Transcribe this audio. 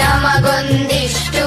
ನಮಗೊಂದಿಷ್ಟು